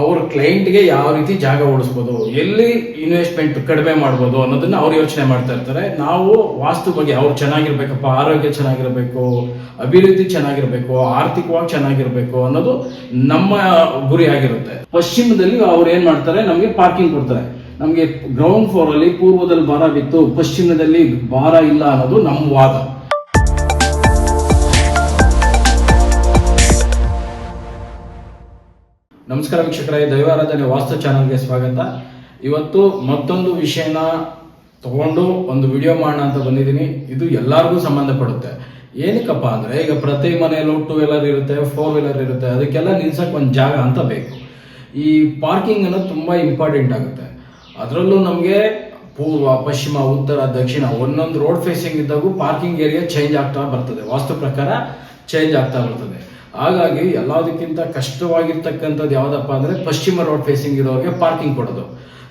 ಅವ್ರ ಕ್ಲೈಂಟ್ಗೆ ಯಾವ ರೀತಿ ಜಾಗ ಉಳಿಸ್ಬೋದು ಎಲ್ಲಿ ಇನ್ವೆಸ್ಟ್ಮೆಂಟ್ ಕಡಿಮೆ ಮಾಡ್ಬೋದು ಅನ್ನೋದನ್ನ ಅವ್ರು ಯೋಚನೆ ಮಾಡ್ತಾ ಇರ್ತಾರೆ. ನಾವು ವಾಸ್ತು ಬಗ್ಗೆ ಅವ್ರು ಚೆನ್ನಾಗಿರ್ಬೇಕಪ್ಪ, ಆರೋಗ್ಯ ಚೆನ್ನಾಗಿರ್ಬೇಕು, ಅಭಿವೃದ್ಧಿ ಚೆನ್ನಾಗಿರ್ಬೇಕು, ಆರ್ಥಿಕವಾಗಿ ಚೆನ್ನಾಗಿರ್ಬೇಕು ಅನ್ನೋದು ನಮ್ಮ ಗುರಿ ಆಗಿರುತ್ತೆ. ಪಶ್ಚಿಮದಲ್ಲಿ ಅವ್ರು ಏನ್ ಮಾಡ್ತಾರೆ, ನಮಗೆ ಪಾರ್ಕಿಂಗ್ ಕೊಡ್ತಾರೆ. ನಮಗೆ ಗ್ರೌಂಡ್ ಫ್ಲೋರ್ ಅಲ್ಲಿ ಪೂರ್ವದಲ್ಲಿ ಭಾರ ಬಿತ್ತು, ಪಶ್ಚಿಮದಲ್ಲಿ ಭಾರ ಇಲ್ಲ ಅನ್ನೋದು ನಮ್ಮ ವಾದ. ನಮಸ್ಕಾರ ವೀಕ್ಷಕರೇ ದೈವಾರಾಧನೆ ವಾಸ್ತು ಚಾನಲ್ಗೆ ಸ್ವಾಗತ. ಇವತ್ತು ಮತ್ತೊಂದು ವಿಷಯನ ತಗೊಂಡು ಒಂದು ವಿಡಿಯೋ ಮಾಡೋಣ ಅಂತ ಬಂದಿದ್ದೀನಿ. ಇದು ಎಲ್ಲರಿಗೂ ಸಂಬಂಧಪಡುತ್ತೆ. ಏನಕ್ಕಪ್ಪ ಅಂದ್ರೆ, ಈಗ ಪ್ರತಿ ಮನೆಯಲ್ಲೂ ಟೂ ವೀಲರ್ ಇರುತ್ತೆ ಫೋರ್ ವೀಲರ್ ಇರುತ್ತೆ, ಅದಕ್ಕೆಲ್ಲ ನಿಲ್ಸಕ್ಕೆ ಒಂದು ಜಾಗ ಅಂತ ಬೇಕು. ಈ ಪಾರ್ಕಿಂಗ್ ಅನ್ನೋದು ತುಂಬಾ ಇಂಪಾರ್ಟೆಂಟ್ ಆಗುತ್ತೆ. ಅದರಲ್ಲೂ ನಮಗೆ ಪೂರ್ವ, ಪಶ್ಚಿಮ, ಉತ್ತರ, ದಕ್ಷಿಣ ಒಂದೊಂದು ರೋಡ್ ಫೇಸಿಂಗ್ ಇದ್ದಾಗೂ ಪಾರ್ಕಿಂಗ್ ಏರಿಯಾ ಚೇಂಜ್ ಆಗ್ತಾ ಬರ್ತದೆ. ವಾಸ್ತು ಪ್ರಕಾರ ಚೇಂಜ್ ಆಗ್ತಾ ಬರ್ತದೆ. ಹಾಗಾಗಿ ಎಲ್ಲದಕ್ಕಿಂತ ಕಷ್ಟವಾಗಿರ್ತಕ್ಕಂಥದ್ದು ಯಾವುದಪ್ಪ ಅಂದ್ರೆ ಪಶ್ಚಿಮ ರೋಡ್ ಫೇಸಿಂಗ್ ಇರೋರಿಗೆ ಪಾರ್ಕಿಂಗ್ ಕೊಡೋದು.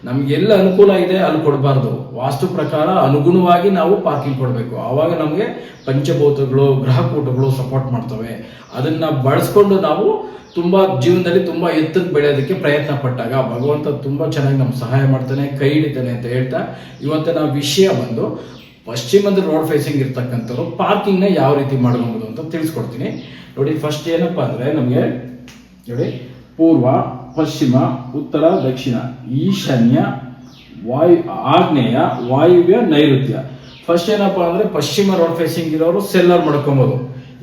ನಮ್ಗೆ ಎಲ್ಲ ಅನುಕೂಲ ಇದೆ ಅಲ್ಲಿ ಕೊಡಬಾರ್ದು. ವಾಸ್ತು ಪ್ರಕಾರ ಅನುಗುಣವಾಗಿ ನಾವು ಪಾರ್ಕಿಂಗ್ ಕೊಡಬೇಕು. ಆವಾಗ ನಮಗೆ ಪಂಚಭೂತಗಳು, ಗ್ರಹಕೂಟಗಳು ಸಪೋರ್ಟ್ ಮಾಡ್ತವೆ. ಅದನ್ನ ಬಳಸ್ಕೊಂಡು ನಾವು ತುಂಬಾ ಜೀವನದಲ್ಲಿ ತುಂಬಾ ಎತ್ತರಕ್ಕೆ ಬೆಳೆಯೋದಕ್ಕೆ ಪ್ರಯತ್ನ ಪಟ್ಟಾಗ ಭಗವಂತ ತುಂಬಾ ಚೆನ್ನಾಗಿ ನಮ್ಗೆ ಸಹಾಯ ಮಾಡ್ತಾನೆ, ಕೈ ಹಿಡಿತಾನೆ ಅಂತ ಹೇಳ್ತಾ ಇವತ್ತಿನ ವಿಷಯ ಬಂದು ಪಶ್ಚಿಮದ ರೋಡ್ ಫೇಸಿಂಗ್ ಇರ್ತಕ್ಕಂಥದ್ದು ಪಾರ್ಕಿಂಗ್ನ ಯಾವ ರೀತಿ ಮಾಡ್ಬೋದು ಅಂತ ತಿಳಿಸ್ಕೊಡ್ತೀನಿ. ನೋಡಿ ಫಸ್ಟ್ ಏನಪ್ಪ ಅಂದ್ರೆ ನಮಗೆ, ನೋಡಿ, ಪೂರ್ವ, ಪಶ್ಚಿಮ, ಉತ್ತರ, ದಕ್ಷಿಣ, ಈಶಾನ್ಯ, ವಾಯು, ಆಗ್ನೇಯ, ವಾಯುವ್ಯ, ನೈಋತ್ಯ. ಫಸ್ಟ್ ಏನಪ್ಪ ಅಂದ್ರೆ ಪಶ್ಚಿಮ ರೋಡ್ ಫೇಸಿಂಗ್ ಇರೋರು ಸೆಲ್ಲರ್ ಮಾಡ್ಕೊಬೋದು.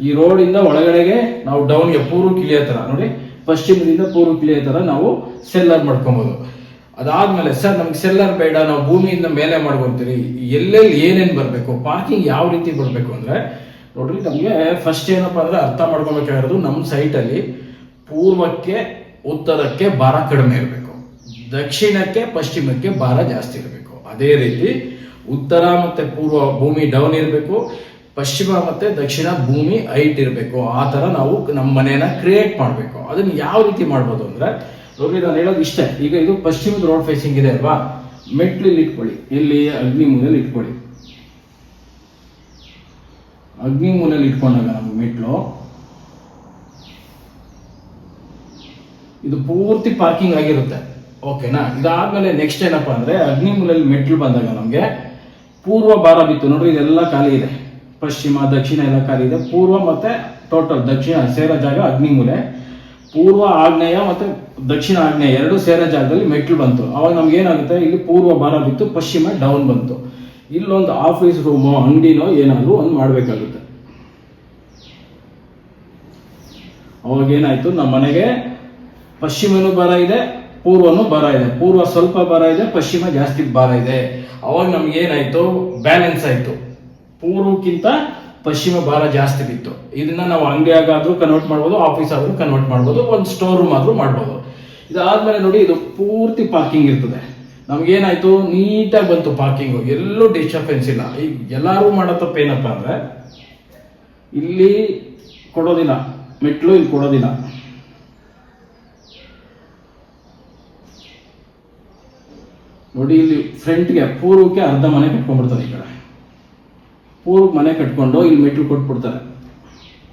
ಈ ರೋಡ್ ಇಂದ ಒಳಗಡೆಗೆ ನಾವು ಡೌನ್ಗೆ ಪೂರ್ವ ಕಿಳಿಯೋ ಥರ ನೋಡಿ, ಪಶ್ಚಿಮದಿಂದ ಪೂರ್ವ ಕಿಳಿಯೋ ಥರ ನಾವು ಸೆಲ್ಲರ್ ಮಾಡ್ಕೊಬೋದು. ಅದಾದ್ಮೇಲೆ, ಸರ್, ನಮ್ಗೆ ಸೆಲ್ಲರ್ ಬೇಡ, ನಾವು ಭೂಮಿಯಿಂದ ಮೇಲೆ ಮಾಡ್ಕೊಂತೀರಿ ಎಲ್ಲೆಲ್ಲಿ ಏನೇನು ಬರಬೇಕು, ಪಾರ್ಕಿಂಗ್ ಯಾವ ರೀತಿ ಬರಬೇಕು ಅಂದ್ರೆ, ನೋಡ್ರಿ, ನಮಗೆ ಫಸ್ಟ್ ಏನಪ್ಪ ಅಂದರೆ ಅರ್ಥ ಮಾಡ್ಕೊಬೇಕಾಗಿರೋದು ನಮ್ಮ ಸೈಟಲ್ಲಿ ಪೂರ್ವಕ್ಕೆ, ಉತ್ತರಕ್ಕೆ ಭಾರ ಕಡಿಮೆ ಇರಬೇಕು. ದಕ್ಷಿಣಕ್ಕೆ, ಪಶ್ಚಿಮಕ್ಕೆ ಭಾರ ಜಾಸ್ತಿ ಇರಬೇಕು. ಅದೇ ರೀತಿ ಉತ್ತರ ಮತ್ತೆ ಪೂರ್ವ ಭೂಮಿ ಡೌನ್ ಇರಬೇಕು. ಪಶ್ಚಿಮ ಮತ್ತೆ ದಕ್ಷಿಣ ಭೂಮಿ ಹೈಟ್ ಇರಬೇಕು. ಆ ತರ ನಾವು ನಮ್ಮ ಮನೆಯನ್ನ ಕ್ರಿಯೇಟ್ ಮಾಡಬೇಕು. ಅದನ್ನ ಯಾವ ರೀತಿ ಮಾಡ್ಬೋದು ಅಂದ್ರೆ ನೋಡ್ರಿ ನಾನು ಹೇಳೋದು ಇಷ್ಟೇ. ಈಗ ಇದು ಪಶ್ಚಿಮದ ರೋಡ್ ಫೇಸಿಂಗ್ ಇದೆ ಅಲ್ವಾ? ಮೆಟ್ಲು ಇಲ್ಲಿ ಇಟ್ಕೊಳ್ಳಿ. ಇಲ್ಲಿ ಅಗ್ನಿ ಮೂಲೆಯಲ್ಲಿ ಇಟ್ಕೊಳ್ಳಿ. ಅಗ್ನಿ ಮೂಲೆಯಲ್ಲಿ ಇಟ್ಕೊಂಡಾಗ ನಮ್ಗೆ ಮೆಟ್ಲು. ಇದು ಪೂರ್ತಿ ಪಾರ್ಕಿಂಗ್ ಆಗಿರುತ್ತೆ. ಓಕೆನಾ ಇದಾದ್ಮೇಲೆ ನೆಕ್ಸ್ಟ್ ಏನಪ್ಪ ಅಂದ್ರೆ ಅಗ್ನಿ ಮೂಲೆಯಲ್ಲಿ ಮೆಟ್ಲು ಬಂದಾಗ ನಮಗೆ ಪೂರ್ವ ಭಾರ ಬಿತ್ತು. ನೋಡ್ರಿ, ಇದೆಲ್ಲ ಖಾಲಿ ಇದೆ. ಪಶ್ಚಿಮ, ದಕ್ಷಿಣ ಎಲ್ಲ ಖಾಲಿ ಇದೆ. ಪೂರ್ವ ಮತ್ತೆ ಟೋಟಲ್ ದಕ್ಷಿಣ ಸೇರೋ ಜಾಗ ಅಗ್ನಿ ಮೂಲೆ. ಪೂರ್ವ ಆಗ್ನೇಯ ಮತ್ತೆ ದಕ್ಷಿಣ ಆಗ್ನೇಯ ಎರಡು ಸೇರೋ ಜಾಗದಲ್ಲಿ ಮೆಟ್ಲು ಬಂತು. ಅವಾಗ ನಮ್ಗೆ ಏನಾಗುತ್ತೆ? ಇಲ್ಲಿ ಪೂರ್ವ ಬಾರ ಬಿತ್ತು, ಪಶ್ಚಿಮ ಡೌನ್ ಬಂತು. ಇಲ್ಲೊಂದು ಆಫೀಸ್ ರೂಮೋ ಅಂಗಡಿನೋ ಏನಾದರೂ ಒಂದು ಮಾಡಬೇಕಾಗುತ್ತೆ. ಅವಾಗ ಏನಾಯ್ತು? ನಮ್ಮ ಮನೆಗೆ ಪಶ್ಚಿಮನೂ ಬರ ಇದೆ, ಪೂರ್ವನೂ ಬರ ಇದೆ. ಪೂರ್ವ ಸ್ವಲ್ಪ ಬರ ಇದೆ, ಪಶ್ಚಿಮ ಜಾಸ್ತಿ ಬರ ಇದೆ. ಅವಾಗ ನಮ್ಗೆ ಏನಾಯ್ತು? ಬ್ಯಾಲೆನ್ಸ್ ಆಯ್ತು. ಪೂರ್ವಕ್ಕಿಂತ ಪಶ್ಚಿಮ ಭಾರ ಜಾಸ್ತಿ ಬಿತ್ತು. ಇದನ್ನ ನಾವು ಅಂಗಡಿಯಾಗಾದ್ರೂ ಕನ್ವರ್ಟ್ ಮಾಡ್ಬೋದು ಆಫೀಸ್ ಆದ್ರೂ ಕನ್ವರ್ಟ್ ಮಾಡ್ಬೋದು, ಒಂದು ಸ್ಟೋರ್ ರೂಮ್ ಆದ್ರೂ ಮಾಡ್ಬೋದು. ಇದಾದ್ಮೇಲೆ ನೋಡಿ ಇದು ಪೂರ್ತಿ ಪಾರ್ಕಿಂಗ್ ಇರ್ತದೆ. ನಮ್ಗೇನಾಯ್ತು, ನೀಟಾಗಿ ಬಂತು ಪಾರ್ಕಿಂಗು ಎಲ್ಲೂ ಡಿಸ್ಟರ್ಬೆನ್ಸ್ ಇಲ್ಲ. ಈಗ ಎಲ್ಲರೂ ಮಾಡೋ ತಪ್ಪು ಏನಪ್ಪ ಅಂದ್ರೆ, ಇಲ್ಲಿ ಕೊಡೋದಿಲ್ಲ ಮೆಟ್ಲು ಇಲ್ಲಿ ಕೊಡೋದಿಲ್ಲ ನೋಡಿ ಇಲ್ಲಿ ಫ್ರಂಟ್ಗೆ ಪೂರ್ವಕ್ಕೆ ಅರ್ಧ ಮನೆ ಕಟ್ಕೊಂಡ್ಬಿಡ್ತಾರೆ ಈ ಕಡೆ. ಪೂರ್ವಕ್ಕೆ ಮನೆ ಕಟ್ಕೊಂಡು ಇಲ್ಲಿ ಮೆಟ್ಲು ಕೊಟ್ಬಿಡ್ತಾರೆ.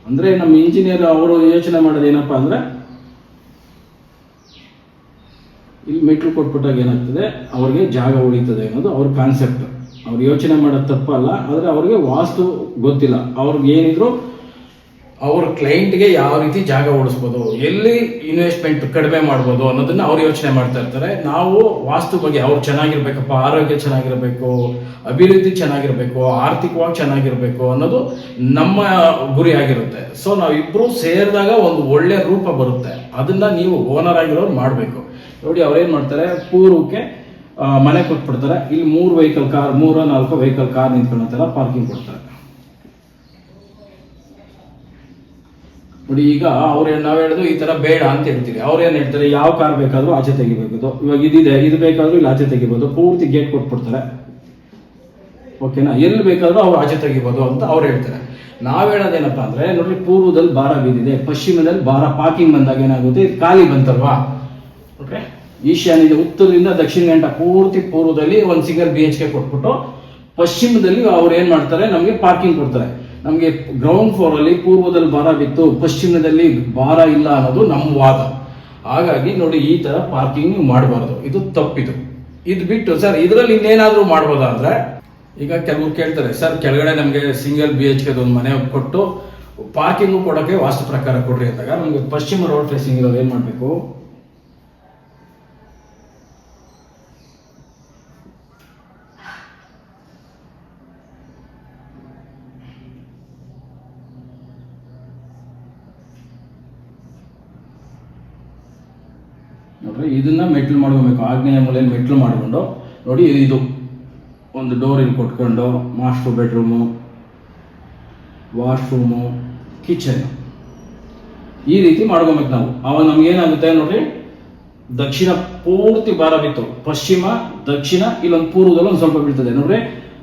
ಅಂದ್ರೆ ನಮ್ಮ ಇಂಜಿನಿಯರ್ ಅವರು ಯೋಚನೆ ಮಾಡೋದು ಏನಪ್ಪಾ ಅಂದ್ರೆ, ಇಲ್ಲಿ ಮೆಟ್ಲು ಕೊಟ್ಬಿಟ್ಟಾಗ ಏನಾಗ್ತದೆ, ಅವ್ರಿಗೆ ಜಾಗ ಉಳಿತದೆ ಅನ್ನೋದು ಅವ್ರ ಕಾನ್ಸೆಪ್ಟ್ ಅವ್ರು ಯೋಚನೆ ಮಾಡೋದು ತಪ್ಪಲ್ಲ, ಆದರೆ ಅವ್ರಿಗೆ ವಾಸ್ತು ಗೊತ್ತಿಲ್ಲ. ಅವ್ರಿಗೆ ಏನಿದ್ರು ಅವ್ರ ಕ್ಲೈಂಟ್ಗೆ ಯಾವ ರೀತಿ ಜಾಗ ಉಳಿಸ್ಬೋದು ಎಲ್ಲಿ ಇನ್ವೆಸ್ಟ್ಮೆಂಟ್ ಕಡಿಮೆ ಮಾಡ್ಬೋದು ಅನ್ನೋದನ್ನ ಅವ್ರು ಯೋಚನೆ ಮಾಡ್ತಾ ಇರ್ತಾರೆ. ನಾವು ವಾಸ್ತು ಬಗ್ಗೆ ಅವ್ರು ಚೆನ್ನಾಗಿರ್ಬೇಕಪ್ಪ, ಆರೋಗ್ಯ ಚೆನ್ನಾಗಿರ್ಬೇಕು, ಅಭಿವೃದ್ಧಿ ಚೆನ್ನಾಗಿರ್ಬೇಕು, ಆರ್ಥಿಕವಾಗಿ ಚೆನ್ನಾಗಿರ್ಬೇಕು ಅನ್ನೋದು ನಮ್ಮ ಗುರಿ ಆಗಿರುತ್ತೆ. ಸೊ ನಾವಿಬ್ರು ಸೇರಿದಾಗ ಒಂದು ಒಳ್ಳೆ ರೂಪ ಬರುತ್ತೆ. ಅದನ್ನ ನೀವು ಓನರ್ ಆಗಿರೋರು ಮಾಡಬೇಕು. ನೋಡಿ ಅವ್ರೇನು ಮಾಡ್ತಾರೆ, ಪೂರ್ವಕ್ಕೆ ಮನೆ ಕೊಟ್ಬಿಡ್ತಾರೆ. ಇಲ್ಲಿ ಮೂರು ವೆಹಿಕಲ್ ಕಾರ್ ಮೂರ ನಾಲ್ಕು ವೆಹಿಕಲ್ ಕಾರ್ ನಿಂತ್ಕೊಳ್ಳೋ ಪಾರ್ಕಿಂಗ್ ಕೊಡ್ತಾರೆ. ನೋಡಿ, ಈಗ ಅವ್ರು ನಾವು ಹೇಳೋದು, ಈ ತರ ಬೇಡ ಅಂತ ಹೇಳ್ತೀವಿ. ಅವ್ರೇನು ಹೇಳ್ತಾರೆ, ಯಾವ ಕಾರ್ ಬೇಕಾದ್ರೂ ಆಚೆ ತೆಗಿಬೇಕು. ಇವಾಗ ಇದಿದೆ, ಇದು ಬೇಕಾದ್ರೂ ಇಲ್ಲಿ ಆಚೆ ತೆಗಿಬೋದು. ಪೂರ್ತಿ ಗೇಟ್ ಕೊಟ್ಬಿಡ್ತಾರೆ. ಓಕೆನಾ ಎಲ್ಲಿ ಬೇಕಾದ್ರೂ ಅವ್ರು ಆಚೆ ತೆಗಿಬೋದು ಅಂತ ಅವ್ರು ಹೇಳ್ತಾರೆ. ನಾವು ಹೇಳೋದೇನಪ್ಪ ಅಂದ್ರೆ ನೋಡಿ ಪೂರ್ವದಲ್ಲಿ ಬಾರ ಬಿದ್ದಿದೆ ಪಶ್ಚಿಮದಲ್ಲಿ ಬಾರ ಪಾರ್ಕಿಂಗ್ ಬಂದಾಗ ಏನಾಗುತ್ತೆ, ಇದು ಖಾಲಿ ಬಂತಲ್ವಾ? ಓಕೆ ಈಶಾನ್ಯದ ಉತ್ತರದಿಂದ ದಕ್ಷಿಣ ಗಂಟ ಪೂರ್ತಿ ಪೂರ್ವದಲ್ಲಿ ಒಂದು ಸಿಂಗಲ್ ಬಿ ಎಚ್ ಕೆ ಕೊಟ್ಬಿಟ್ಟು, ಪಶ್ಚಿಮದಲ್ಲಿ ಅವ್ರು ಏನ್ ಮಾಡ್ತಾರೆ, ನಮಗೆ ಪಾರ್ಕಿಂಗ್ ಕೊಡ್ತಾರೆ. ನಮಗೆ ಗ್ರೌಂಡ್ ಫ್ಲೋರ್ ಅಲ್ಲಿ ಪೂರ್ವದಲ್ಲಿ ಭಾರ ಬಿತ್ತು, ಪಶ್ಚಿಮದಲ್ಲಿ ಭಾರ ಇಲ್ಲ ಅನ್ನೋದು ನಮ್ಮ ವಾದ. ಹಾಗಾಗಿ ನೋಡಿ ಈ ತರ ಪಾರ್ಕಿಂಗ್ ನೀವು ಮಾಡಬಾರ್ದು. ಇದು ತಪ್ಪಿದು. ಇದು ಬಿಟ್ಟು ಸರ್ ಇದರಲ್ಲಿ ಇನ್ನೇನಾದರೂ ಮಾಡ್ಬೋದಾ ಅಂದ್ರೆ, ಈಗ ಕೆಲವರು ಕೇಳ್ತಾರೆ ಸರ್ ಕೆಳಗಡೆ ನಮಗೆ ಸಿಂಗಲ್ ಬಿ ಎಚ್ ಒಂದು ಮನೆ ಕೊಟ್ಟು ಪಾರ್ಕಿಂಗು ಕೊಡೋಕೆ ವಾಸ್ತು ಪ್ರಕಾರ ಕೊಡ್ರಿ ಅಂದಾಗ ನಮಗೆ ಪಶ್ಚಿಮ ರೋಡ್ ಫೇಸಿಂಗ್ ಇರೋದು ಏನು ಮಾಡಬೇಕು? ನೋಡ್ರಿ ಇದನ್ನ ಮೆಟ್ಲು ಮಾಡ್ಕೊಬೇಕು. ಆಗ್ನೇಯ ಮೂಲೆಯಲ್ಲಿ ಮೆಟ್ಲು ಮಾಡಿಕೊಂಡು, ನೋಡಿ, ಇದು ಒಂದು ಡೋರ್ ಇಲ್ಲಿ ಕೊಟ್ಕೊಂಡು ಮಾಸ್ಟರ್ ಬೆಡ್ರೂಮು ವಾಶ್ರೂಮು ಕಿಚನ್ ಈ ರೀತಿ ಮಾಡ್ಕೊಬೇಕು ನಾವು. ಅವಾಗ ನಮ್ಗೆ ಏನಾಗುತ್ತೆ ನೋಡ್ರಿ? ದಕ್ಷಿಣ ಪೂರ್ತಿ ಭಾರ ಬಿತ್ತು. ಪಶ್ಚಿಮ, ದಕ್ಷಿಣ, ಇಲ್ಲೊಂದು ಪೂರ್ವದಲ್ಲಿ ಒಂದು ಸ್ವಲ್ಪ ಬೀಳ್ತದೆ. ನೋಡ್ರಿ,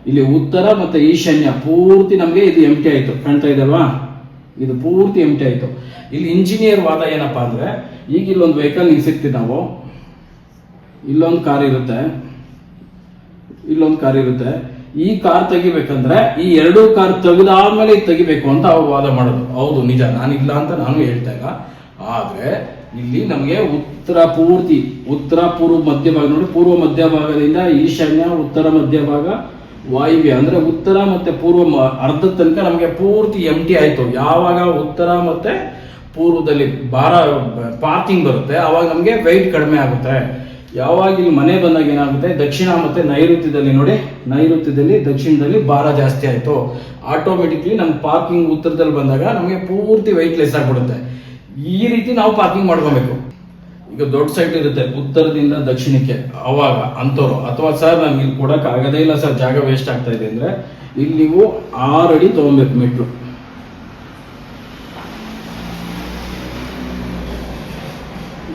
ಇಲ್ಲಿ ಉತ್ತರ ಮತ್ತೆ ಈಶಾನ್ಯ ಪೂರ್ತಿ ನಮಗೆ ಇದು ಎಂಟಿ ಆಯಿತು. ಕಾಣ್ತಾ ಇದಲ್ವಾ ಇದು ಪೂರ್ತಿ ಎಂಟಿ ಆಯಿತು. ಇಲ್ಲಿ ಇಂಜಿನಿಯರ್ ವಾದ ಏನಪ್ಪಾ ಅಂದ್ರೆ ಈಗ ಇಲ್ಲೊಂದು ವೆಹಿಕಲ್ ಸಿಗ್ತೀವಿ ನಾವು. ಇಲ್ಲೊಂದು ಕಾರ್ ಇರುತ್ತೆ. ಇಲ್ಲೊಂದು ಕಾರ್ ಇರುತ್ತೆ. ಈ ಕಾರ್ ತೆಗಿಬೇಕಂದ್ರೆ ಈ ಎರಡು ಕಾರ್ ತೆಗೆದಾದ್ಮೇಲೆ ತೆಗಿಬೇಕು ಅಂತ ಅವ್ರು ವಾದ ಮಾಡೋದು. ಹೌದು, ನಿಜ. ನಾನಿಲ್ಲ ಅಂತ ನಾನು ಹೇಳ್ತಾ ಇಲ್ಲ. ಆದ್ರೆ ಇಲ್ಲಿ ನಮಗೆ ಉತ್ತರ ಪೂರ್ತಿ, ಉತ್ತರ ಪೂರ್ವ ಮಧ್ಯಭಾಗ ನೋಡಿ, ಪೂರ್ವ ಮಧ್ಯಭಾಗದಿಂದ ಈಶಾನ್ಯ, ಉತ್ತರ ಮಧ್ಯಭಾಗ, ವಾಯುವ್ಯ. ಅಂದ್ರೆ ಉತ್ತರ ಮತ್ತೆ ಪೂರ್ವ ಅರ್ಧ ತನಕ ನಮಗೆ ಪೂರ್ತಿ ಎಂಟಿ ಆಯ್ತು. ಯಾವಾಗ ಉತ್ತರ ಮತ್ತೆ ಪೂರ್ವದಲ್ಲಿ ಭಾರ ಪಾರ್ಕಿಂಗ್ ಬರುತ್ತೆ. ಅವಾಗ ನಮಗೆ ವೆಯ್ಟ್ ಕಡಿಮೆ ಆಗುತ್ತೆ. ಯಾವಾಗ ಇಲ್ಲಿ ಮನೆ ಬಂದಾಗ ಏನಾಗುತ್ತೆ? ದಕ್ಷಿಣ ಮತ್ತೆ ನೈಋತ್ಯದಲ್ಲಿ ನೋಡಿ, ನೈಋತ್ಯದಲ್ಲಿ, ದಕ್ಷಿಣದಲ್ಲಿ ಭಾರ ಜಾಸ್ತಿ ಆಯಿತು. ಆಟೋಮೆಟಿಕ್ಲಿ ನಮ್ಮ ಪಾರ್ಕಿಂಗ್ ಉತ್ತರದಲ್ಲಿ ಬಂದಾಗ ನಮಗೆ ಪೂರ್ತಿ ವೆಯ್ಟ್ಲೆಸ್ ಆಗ್ಬಿಡುತ್ತೆ. ಈ ರೀತಿ ನಾವು ಪಾರ್ಕಿಂಗ್ ಮಾಡ್ಕೋಬೇಕು. ಈಗ ದೊಡ್ಡ ಸೈಟ್ ಇರುತ್ತೆ ಉತ್ತರದಿಂದ ದಕ್ಷಿಣಕ್ಕೆ. ಅವಾಗ ಅಂಥವ್ರು, ಅಥವಾ ಸರ್ ನಮ್ಗೆ ಇಲ್ಲಿ ಕೊಡಕ್ ಆಗದೇ ಇಲ್ಲ ಸರ್, ಜಾಗ ವೇಸ್ಟ್ ಆಗ್ತಾ ಇದೆ ಅಂದ್ರೆ, ಇಲ್ಲಿ ನೀವು ಆರು ಅಡಿ ತಗೊಬೇಕು ಮೆಟ್ಲು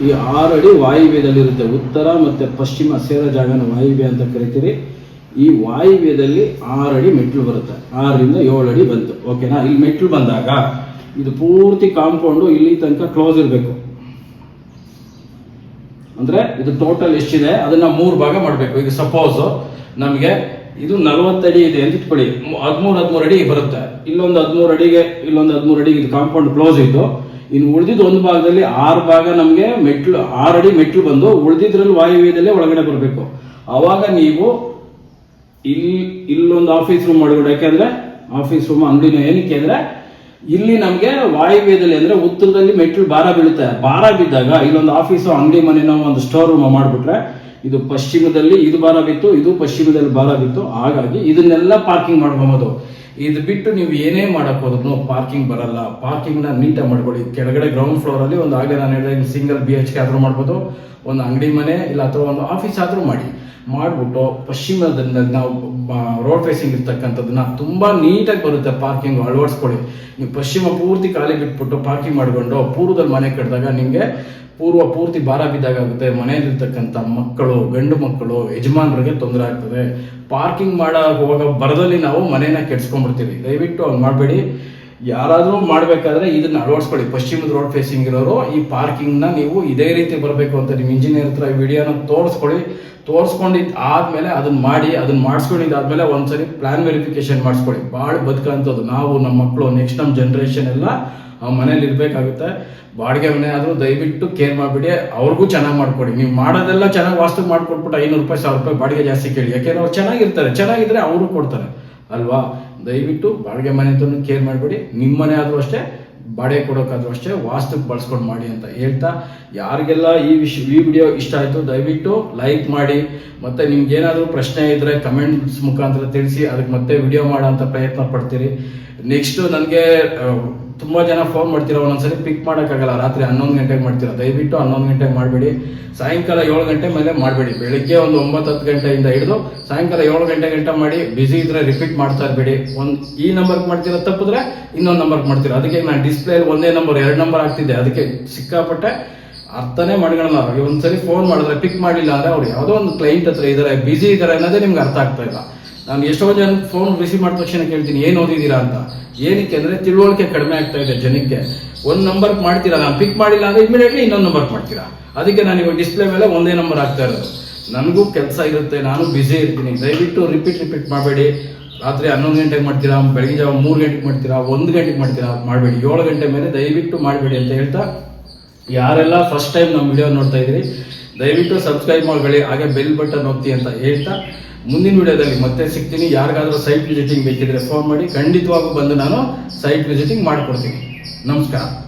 ಈ ಆರು ಅಡಿ ವಾಯುವ್ಯದಲ್ಲಿರುತ್ತೆ. ಉತ್ತರ ಮತ್ತೆ ಪಶ್ಚಿಮ ಸೇರ ಜಾಗನ ವಾಯುವ್ಯ ಅಂತ ಕರಿತೀರಿ. ಈ ವಾಯುವ್ಯದಲ್ಲಿ ಆರು ಅಡಿ ಮೆಟ್ಲು ಬರುತ್ತೆ. ಆರರಿಂದ ಏಳು ಅಡಿ ಬಂತು. ಓಕೆನಾ ಇಲ್ಲಿ ಮೆಟ್ಲು ಬಂದಾಗ ಇದು ಪೂರ್ತಿ ಕಾಂಪೌಂಡು ಇಲ್ಲಿ ತನಕ ಕ್ಲೋಸ್ ಇರಬೇಕು. ಅಂದ್ರೆ ಇದು ಟೋಟಲ್ ಎಷ್ಟಿದೆ? ಅದನ್ನ ಮೂರು ಭಾಗ ಮಾಡಬೇಕು. ಈಗ ಸಪೋಸ್ ನಮಗೆ ಇದು ನಲವತ್ತಡಿ ಇದೆ ಅಂತ ಇಟ್ಕೊಳ್ಳಿ. ಹದಿಮೂರು ಹದಿಮೂರು ಅಡಿ ಬರುತ್ತೆ. ಇಲ್ಲೊಂದು ಹದಿಮೂರು ಅಡಿಗೆ, ಇಲ್ಲೊಂದು ಹದಿಮೂರು ಅಡಿಗೆ ಇದು ಕಾಂಪೌಂಡ್ ಕ್ಲೋಸ್ ಇದ್ದು ಇನ್ನು ಉಳಿದಿದ್ದು ಒಂದು ಭಾಗದಲ್ಲಿ ಆರು ಭಾಗ ನಮಗೆ ಮೆಟ್ಲು ಆರು ಅಡಿ ಮೆಟ್ಲು ಬಂದು ಉಳಿದಿದ್ರಲ್ಲಿ ವಾಯುವ್ಯದಲ್ಲೇ ಒಳಗಡೆ ಬರಬೇಕು. ಅವಾಗ ನೀವು ಇಲ್ಲಿ ಇಲ್ಲೊಂದು ಆಫೀಸ್ ರೂಮ್ ಒಳಗಡೆ ಯಾಕೆಂದ್ರೆ ಆಫೀಸ್ ರೂಮ್ ಅಂಗಡಿನ ಏನಕ್ಕೆ ಅಂದರೆ ಇಲ್ಲಿ ನಮಗೆ ವಾಯುವ್ಯದಲ್ಲಿ ಅಂದ್ರೆ ಉತ್ತರದಲ್ಲಿ ಮೆಟ್ಲು ಭಾರ ಬೀಳುತ್ತೆ. ಭಾರ ಬಿದ್ದಾಗ ಇಲ್ಲೊಂದು ಆಫೀಸು ಅಂಗಡಿ ಮನೆನೋ ಒಂದು ಸ್ಟೋರ್ ರೂಮ್ ಮಾಡಿಬಿಟ್ರೆ ಇದು ಪಶ್ಚಿಮದಲ್ಲಿ ಇದು ಭಾರ ಬಿತ್ತು, ಇದು ಪಶ್ಚಿಮದಲ್ಲಿ ಭಾರ ಬಿತ್ತು. ಹಾಗಾಗಿ ಇದನ್ನೆಲ್ಲ ಪಾರ್ಕಿಂಗ್ ಮಾಡ್ಕೊಬೋದು. ಇದು ಬಿಟ್ಟು ನೀವು ಏನೇ ಮಾಡಕ್ ಹೋದ್ರು ಪಾರ್ಕಿಂಗ್ ಬರಲ್ಲ. ಪಾರ್ಕಿಂಗ್ನ ನೀಟಾಗಿ ಮಾಡ್ಕೊಳ್ಳಿ. ಕೆಳಗಡೆ ಗ್ರೌಂಡ್ ಫ್ಲೋರ್ ಅಲ್ಲಿ ಒಂದು ಆಗಲೇ ನಾನು ಹೇಳಿದ್ರೆ ಸಿಂಗಲ್ ಬಿ ಎಚ್ ಕೆ ಆದ್ರೂ ಮಾಡ್ಬೋದು. ಒಂದು ಅಂಗಡಿ ಮನೆ ಇಲ್ಲ ಅಥವಾ ಒಂದು ಆಫೀಸ್ ಆದ್ರೂ ಮಾಡಿ. ಮಾಡ್ಬಿಟ್ಟು ಪಶ್ಚಿಮದಿಂದ ನಾವು ರೋಡ್ ಫೇಸಿಂಗ್ ಇರ್ತಕ್ಕಂಥದ್ದನ್ನ ತುಂಬಾ ನೀಟಾಗಿ ಬರುತ್ತೆ ಪಾರ್ಕಿಂಗ್ ಅಳವಡಿಸ್ಕೊಳ್ಳಿ. ನೀವು ಪಶ್ಚಿಮ ಪೂರ್ತಿ ಕಾಲಿಗೆ ಇಟ್ಬಿಟ್ಟು ಪಾರ್ಕಿಂಗ್ ಮಾಡ್ಕೊಂಡು ಪೂರ್ವದಲ್ಲಿ ಮನೆ ಕಟ್ಟಿದಾಗ ನಿಮಗೆ ಪೂರ್ವ ಪೂರ್ತಿ ಭಾರ ಬಿದ್ದಾಗುತ್ತೆ ಮನೆಯಲ್ಲಿರ್ತಕ್ಕಂಥ ಮಕ್ಕಳು, ಗಂಡು ಮಕ್ಕಳು, ಯಜಮಾನರಿಗೆ ತೊಂದರೆ ಆಗ್ತದೆ. ಪಾರ್ಕಿಂಗ್ ಮಾಡೋವಾಗ ಬರದಲ್ಲಿ ನಾವು ಮನೇನ ಕೆಡ್ಸ್ಕೊಂಡ್ಬಿಡ್ತೀವಿ. ದಯವಿಟ್ಟು ಹಂಗೆ ಮಾಡಬೇಡಿ. ಯಾರಾದರೂ ಮಾಡಬೇಕಾದ್ರೆ ಇದನ್ನ ಅಳವಡಿಸ್ಕೊಳ್ಳಿ. ಪಶ್ಚಿಮದ ರೋಡ್ ಫೇಸಿಂಗ್ ಇರೋರು ಈ ಪಾರ್ಕಿಂಗ್ನ ನೀವು ಇದೇ ರೀತಿ ಬರಬೇಕು ಅಂತ ನಿಮ್ಮ ಇಂಜಿನಿಯರ್ ಹತ್ರ ವಿಡಿಯೋನ ತೋರಿಸ್ಕೊಳ್ಳಿ. ತೋರಿಸ್ಕೊಂಡಿದ್ದು ಆದಮೇಲೆ ಅದನ್ನ ಮಾಡಿ ಅದನ್ನ ಮಾಡಿಸ್ಕೊಂಡಿದ್ದಾದ್ಮೇಲೆ ಒಂದ್ಸರಿ ಪ್ಲಾನ್ ವೆರಿಫಿಕೇಶನ್ ಮಾಡಿಸ್ಕೊಳ್ಳಿ. ಭಾಳ ಬದುಕಂಥದ್ದು ನಾವು ನಮ್ಮ ಮಕ್ಕಳು ನೆಕ್ಸ್ಟ್ ನಮ್ಮ ಜನ್ರೇಷನ್ ಎಲ್ಲ ಆ ಮನೇಲಿ ಇರಬೇಕಾಗುತ್ತೆ ಬಾಡಿಗೆ ಮನೆ ಆದರೂ ದಯವಿಟ್ಟು ಕೇರ್ ಮಾಡಿಬಿಡಿ, ಅವ್ರಿಗೂ ಚೆನ್ನಾಗಿ ಮಾಡ್ಕೊಡಿ. ನೀವು ಮಾಡೋದೆಲ್ಲ ಚೆನ್ನಾಗಿ ವಾಸ್ತು ಮಾಡ್ಕೊಟ್ಬಿಟ್ಟು ಐನೂರು ರೂಪಾಯಿ, ಸಾವಿರ ರೂಪಾಯಿ ಬಾಡಿಗೆ ಜಾಸ್ತಿ ಕೇಳಿ. ಯಾಕೆಂದ್ರೆ ಅವ್ರು ಚೆನ್ನಾಗಿರ್ತಾರೆ. ಚೆನ್ನಾಗಿದ್ರೆ ಅವರು ಕೊಡ್ತಾರೆ. ಅಲ್ವಾ? ದಯವಿಟ್ಟು ಬಾಡಿಗೆ ಮನೆ ಅಂತಲೂ ಕೇರ್ ಮಾಡಬೇಡಿ. ನಿಮ್ಮ ಮನೆ ಆದರೂ ಅಷ್ಟೇ, ಬಾಡಿಗೆ ಕೊಡೋಕ್ಕಾದ್ರೂ ಅಷ್ಟೇ ವಾಸ್ತುಕ್ ಬಳಸ್ಕೊಂಡು ಮಾಡಿ ಅಂತ ಹೇಳ್ತಾ, ಯಾರಿಗೆಲ್ಲ ಈ ವಿಷಯ ಈ ವಿಡಿಯೋ ಇಷ್ಟ ಆಯಿತು, ದಯವಿಟ್ಟು ಲೈಕ್ ಮಾಡಿ. ಮತ್ತು ನಿಮ್ಗೆ ಏನಾದರೂ ಪ್ರಶ್ನೆ ಇದ್ದರೆ ಕಮೆಂಟ್ಸ್ ಮುಖಾಂತರ ತಿಳಿಸಿ, ಅದಕ್ಕೆ ಮತ್ತೆ ವಿಡಿಯೋ ಮಾಡೋ ಅಂತ ಪ್ರಯತ್ನ ಪಡ್ತೀರಿ. ನೆಕ್ಸ್ಟ್ ನನಗೆ ತುಂಬ ಜನ ಫೋನ್ ಮಾಡ್ತೀರ, ಒಂದೊಂದ್ಸರಿ ಪಿಕ್ ಮಾಡೋಕ್ಕಾಗಲ್ಲ. ರಾತ್ರಿ ಹನ್ನೊಂದು ಗಂಟೆಗೆ ಮಾಡ್ತೀರ. ದಯವಿಟ್ಟು ಹನ್ನೊಂದು ಗಂಟೆಗೆ ಮಾಡಬೇಡಿ. ಸಾಯಂಕಾಲ ಏಳು ಗಂಟೆ ಮೇಲೆ ಮಾಡಬೇಡಿ. ಬೆಳಿಗ್ಗೆ ಒಂದು ಒಂಬತ್ತು ಹತ್ತು ಗಂಟೆಯಿಂದ ಹಿಡಿದು ಸಾಯಂಕಾಲ ಏಳು ಗಂಟೆ ಗಂಟೆ ಮಾಡಿ ಬಿಸಿ ಇದ್ರೆ ರಿಪೀಟ್ ಮಾಡ್ತಾ ಇರಬೇಡಿ. ಒಂದು ಈ ನಂಬರ್ಗೆ ಮಾಡ್ತೀರಾ ತಪ್ಪಿದ್ರೆ ಇನ್ನೊಂದು ನಂಬರ್ಗೆ ಮಾಡ್ತೀರಾ. ಅದಕ್ಕೆ ನಾನು ಡಿಸ್ಪ್ಲೇ ಒಂದೇ ನಂಬರ್ ಎರಡು ನಂಬರ್ ಆಗ್ತಿದ್ದೆ ಅದಕ್ಕೆ ಸಿಕ್ಕಾಪಟ್ಟೆ ಅರ್ಥನೇ ಮಾಡ್ಕೊಳ್ಳಲ್ಲ ಅವ್ರಿಗೆ. ಒಂದ್ಸರಿ ಫೋನ್ ಮಾಡಿದ್ರೆ ಪಿಕ್ ಮಾಡಿಲ್ಲ ಅಂದ್ರೆ ಅವ್ರು ಯಾವುದೋ ಒಂದು ಕ್ಲೈಂಟ್ ಹತ್ರ ಇದ್ದಾರೆ ಬಿಸಿ ಇದ್ದಾರೆ ಅನ್ನೋದೇ ನಿಮ್ಗೆ ಅರ್ಥ ಆಗ್ತಾ ಇಲ್ಲ. ನಾನು ಎಷ್ಟೋ ಜನ ಫೋನ್ ರಿಸೀವ್ ಮಾಡಿದ ತಕ್ಷಣ ಕೇಳ್ತೀನಿ, ಏನು ಓದಿದ್ದೀರಾ ಅಂತ? ಏನಕ್ಕೆ ಅಂದರೆ ತಿಳುವಳಿಕೆ ಕಡಿಮೆ ಆಗ್ತಾ ಇದೆ ಜನಕ್ಕೆ. ಒಂದು ನಂಬರ್ ಮಾಡ್ತೀರಾ? ನಾನು ಪಿಕ್ ಮಾಡಿಲ್ಲ ಅಂದರೆ ಇಮಿಡಿಯೇಟ್ಲಿ ಇನ್ನೊಂದು ನಂಬರ್ ಮಾಡ್ತೀರಾ? ಅದಕ್ಕೆ ನಾನು ಇವಾಗ ಡಿಸ್ಪ್ಲೇ ಮೇಲೆ ಒಂದೇ ನಂಬರ್ ಆಗ್ತಾ ಇರೋದು. ನನಗೂ ಕೆಲಸ ಇರುತ್ತೆ, ನಾನು ಬ್ಯುಸಿ ಇರ್ತೀನಿ. ದಯವಿಟ್ಟು ರಿಪೀಟ್ ರಿಪೀಟ್ ಮಾಡಬೇಡಿ. ರಾತ್ರಿ ಹನ್ನೊಂದು ಗಂಟೆಗೆ ಮಾಡ್ತೀರಾ? ಬೆಳಗ್ಗೆ ಜಾವ ಮೂರು ಗಂಟೆಗೆ ಮಾಡ್ತೀರಾ? ಒಂದು ಗಂಟೆಗೆ ಮಾಡ್ತೀರಾ? ಮಾಡಬೇಡಿ. ಏಳು ಗಂಟೆ ಮೇಲೆ ದಯವಿಟ್ಟು ಮಾಡಬೇಡಿ ಅಂತ ಹೇಳ್ತಾ ಯಾರೆಲ್ಲ ಫಸ್ಟ್ ಟೈಮ್ ನಮ್ಮ ವಿಡಿಯೋ ನೋಡ್ತಾ ಇದ್ದೀರಿ, ದಯವಿಟ್ಟು ಸಬ್ಸ್ಕ್ರೈಬ್ ಮಾಡಬೇಡಿ ಹಾಗೆ ಬೆಲ್ ಬಟನ್ ಒತ್ತಿ ಅಂತ ಹೇಳ್ತಾ ಮುಂದಿನ ವಿಡಿಯೋದಲ್ಲಿ ಮತ್ತೆ ಸಿಗ್ತೀನಿ. ಯಾರಿಗಾದರೂ ಸೈಟ್ ವಿಸಿಟಿಂಗ್ ಬೇಕಿದ್ರೆ ಫೋನ್ ಮಾಡಿ. ಖಂಡಿತವಾಗೂ ಬಂದು ನಾನು ಸೈಟ್ ವಿಸಿಟಿಂಗ್ ಮಾಡಿಕೊಡ್ತೀನಿ. ನಮಸ್ಕಾರ.